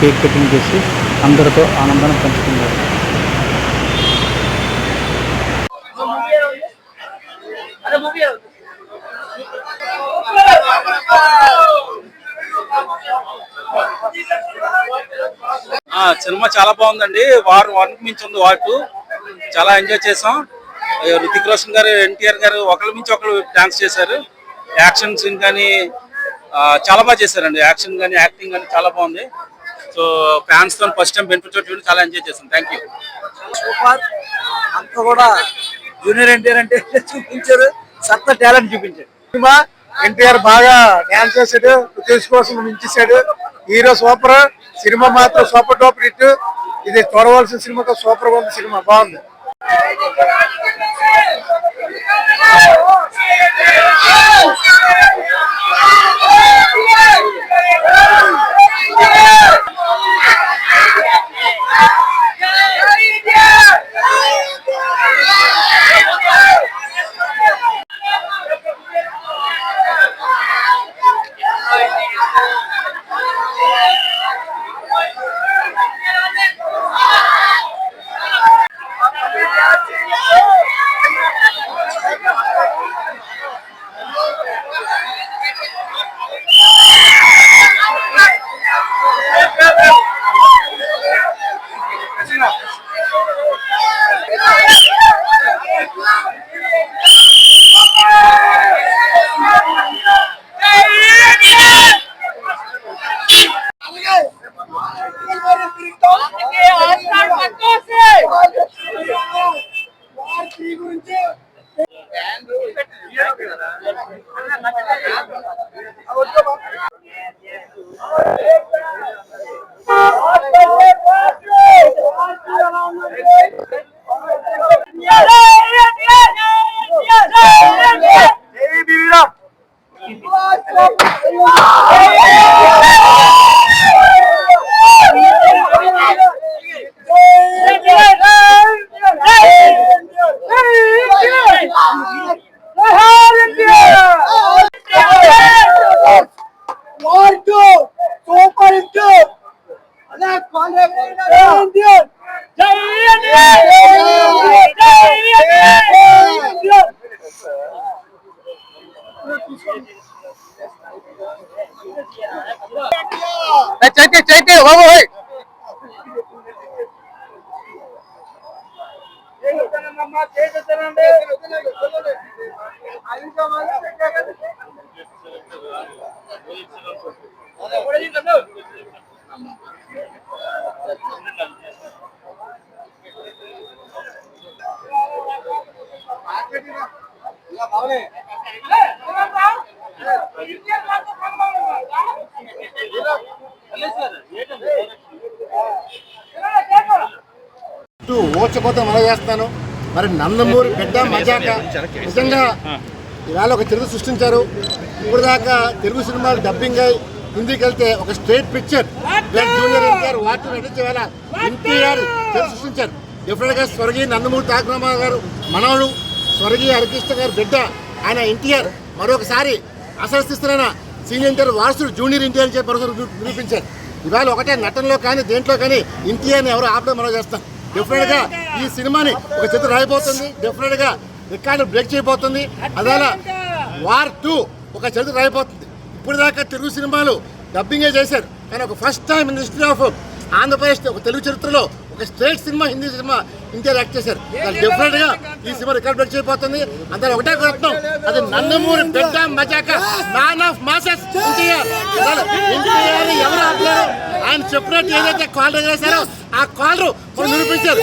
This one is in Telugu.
కేక్ కటింగ్ చేసి అందరితో ఆనందాన్ని పంచుకున్నారు. ఆ సినిమా చాలా బాగుందండి. వార్ వన్ మించి ఉంది వార్ చాలా ఎంజాయ్ చేసాం. రుతిక్ రోషన్ గారు ఎన్టీఆర్ గారు ఒకరి మించి ఒకరు డాన్స్ చేశారు. యాక్షన్ సీన్ కానీ చాలా బాగా చేశారండి. యాక్షన్ కానీ యాక్టింగ్ కానీ చాలా బాగుంది. సో ఫ్యాన్స్తో ఫస్ట్ టైం బెనిఫిట్ చూడండి చాలా ఎంజాయ్ చేసాం థ్యాంక్ యూ సూపర్. అంత కూడా జూనియర్ ఎన్టీఆర్ అంటే చూపించారు. సత్త టాలెంట్ చూపించారు సినిమా ఎన్టీఆర్ బాగా డాన్స్ చేశాడు తీసుకోవాల్సిన మించేశాడు హీరో సూపర్ సినిమా మాత్రం సూపర్ టాప్ హిట్. ఇది చూడవలసిన సినిమాతో సూపర్ ఉంది సినిమా బాగుంది. Yes, yes. చైతే చైతే బాబు చేయండి ఓచకోత మొదలు చేస్తాను మరి నందమూరి బిడ్డ మజాక. నిజంగా ఇవాళ ఒక తెలుగు సృష్టించారు. ఇప్పుడు దాకా తెలుగు సినిమాలు డబ్బింగ్ అయి హిందీకి వెళ్తే ఒక స్ట్రేట్ పిక్చర్ జూనియర్ ఎన్టీఆర్ వాటి నటించే వేళ ఎన్టీఆర్ తెలుగు సృష్టించారు. డెఫినెట్గా స్వర్గీయ నందమూరి తారక గారు మనవడు స్వర్గీయ హరికృష్ణ గారు బిడ్డ ఆయన ఎన్టీఆర్ మరొకసారి అసలు సీనియర్ ఎన్టీఆర్ వారసుడు జూనియర్ ఎన్టీఆర్ అని చెప్పి నిరూపించారు. ఇవాళ ఒకటే నటనలో కానీ దేంట్లో కానీ ఎన్టీఆర్ని ఎవరు ఆపడం మనం చేస్తాం. డెఫినెట్గా ఈ సినిమాని ఒక చిత్ర రాయిపోతుంది డెఫినెట్గా రికార్డు బ్రేక్ చేయబోతుంది. అదాల వార్ టూ ఒక చరిత్ర రాయిపోతుంది ఇప్పుడు దాకా తెలుగు సినిమాలు డబ్బింగే చేశారు. కానీ ఒక first time in history of Andhra Pradesh ఒక తెలుగు చరిత్రలో ఒక state cinema Hindi cinema India act చేశారు. డెఫినెట్గా ఈ సినిమా రికార్డ్ బ్రేక్ చేయబోతుంది. అందరూ ఒకటే కోరుతున్నాం అది నందమూరి పెద్ద మజాక man of masses NTR. NTR ఎవరు ఆపలేరు? ఆయన చెప్పినట్టు ఏదైతే కాల్ చేశారో ఆ కాల్ నిరూపించారు.